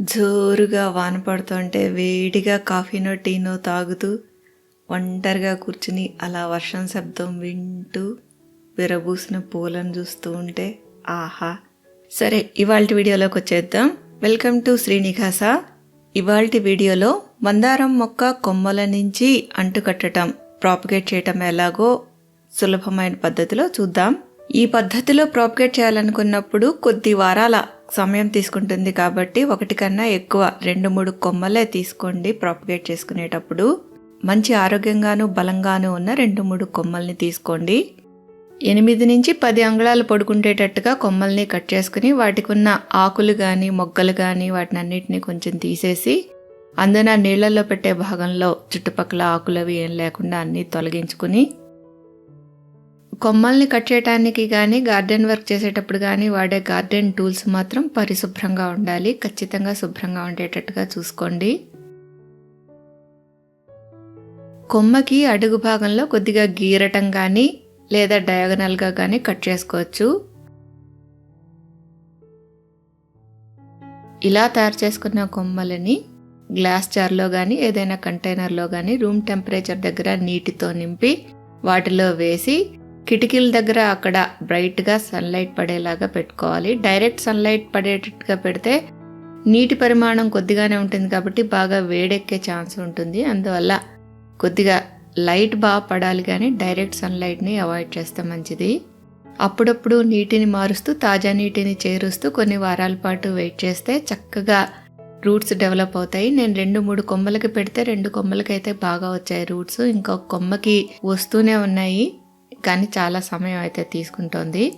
జోరుగా వాన పడుతుంటే వేడిగా కాఫీనో టీనో తాగుతూ ఒంటరిగా కూర్చుని అలా వర్షం శబ్దం వింటూ విరబూసిన పూలను చూస్తూ ఉంటే ఆహా. సరే ఇవాళ వీడియోలోకి వచ్చేద్దాం. Welcome to Srinivasa. ఇవాళ వీడియోలో మందారం మొక్క కొమ్మల నుంచి అంటుకట్టడం ప్రాపగేట్ చేయటం ఎలాగో సులభమైన పద్ధతిలో చూద్దాం. ఈ పద్ధతిలో ప్రాపగేట్ చేయాలనుకున్నప్పుడు కొద్ది వారాల సమయం తీసుకుంటుంది కాబట్టి ఒకటి కన్నా ఎక్కువ రెండు మూడు కొమ్మలే తీసుకోండి ప్రాపగేట్ చేసుకునేటప్పుడు. మంచి ఆరోగ్యంగాను బలంగాను ఉన్న రెండు మూడు కొమ్మల్ని తీసుకోండి. ఎనిమిది నుంచి పది అంగుళాలు పడుకుంటేటట్టుగా కొమ్మల్ని కట్ చేసుకుని వాటికి ఉన్న ఆకులు కానీ మొగ్గలు కానీ వాటిని అన్నిటిని కొంచెం తీసేసి అందున నీళ్ళలో పెట్టే భాగంలో చుట్టుపక్కల ఆకులవి ఏం లేకుండా అన్నీ తొలగించుకుని కొమ్మల్ని కట్ చేయడానికి కానీ గార్డెన్ వర్క్ చేసేటప్పుడు కానీ వాడే గార్డెన్ టూల్స్ మాత్రం పరిశుభ్రంగా ఉండాలి. ఖచ్చితంగా శుభ్రంగా ఉండేటట్టుగా చూసుకోండి. కొమ్మకి అడుగు భాగంలో కొద్దిగా గీరటం కానీ లేదా డయాగనల్గా కానీ కట్ చేసుకోవచ్చు. ఇలా తయారు చేసుకున్న కొమ్మలని గ్లాస్ జార్లో కానీ ఏదైనా కంటైనర్లో కానీ రూమ్ టెంపరేచర్ దగ్గర నీటితో నింపి వాటిలో వేసి కిటికీల దగ్గర అక్కడ బ్రైట్గా సన్లైట్ పడేలాగా పెట్టుకోవాలి. డైరెక్ట్ సన్లైట్ పడేటట్టుగా పెడితే నీటి పరిమాణం కొద్దిగానే ఉంటుంది కాబట్టి బాగా వేడెక్కే ఛాన్స్ ఉంటుంది. అందువల్ల కొద్దిగా లైట్ బాగా పడాలి కానీ డైరెక్ట్ సన్లైట్ని అవాయిడ్ చేస్తే మంచిది. అప్పుడప్పుడు నీటిని మారుస్తూ తాజా నీటిని చేరుస్తూ కొన్ని వారాల పాటు వెయిట్ చేస్తే చక్కగా రూట్స్ డెవలప్ అవుతాయి. నేను రెండు మూడు కొమ్మలకి పెడితే రెండు కొమ్మలకి అయితే బాగా వచ్చాయి రూట్స్. ఇంకొక కొమ్మకి వస్తూనే ఉన్నాయి. కానీ చాలా సమయం అయితే తీసుకుంటోంది.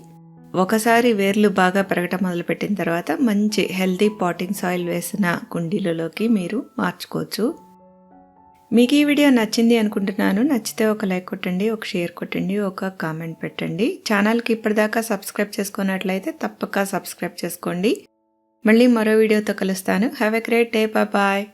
ఒకసారి వేర్లు బాగా పెరగటం మొదలుపెట్టిన తర్వాత మంచి హెల్తీ పాటింగ్ సాయిల్ వేసిన కుండీలలోకి మీరు మార్చుకోవచ్చు. మీకు ఈ వీడియో నచ్చింది అనుకుంటున్నాను. నచ్చితే ఒక లైక్ కొట్టండి ఒక షేర్ కొట్టండి ఒక కామెంట్ పెట్టండి. ఛానల్కి ఇప్పటిదాకా సబ్స్క్రైబ్ చేసుకున్నట్లయితే తప్పక సబ్స్క్రైబ్ చేసుకోండి. మళ్ళీ మరో వీడియోతో కలుస్తాను. Have a great day bye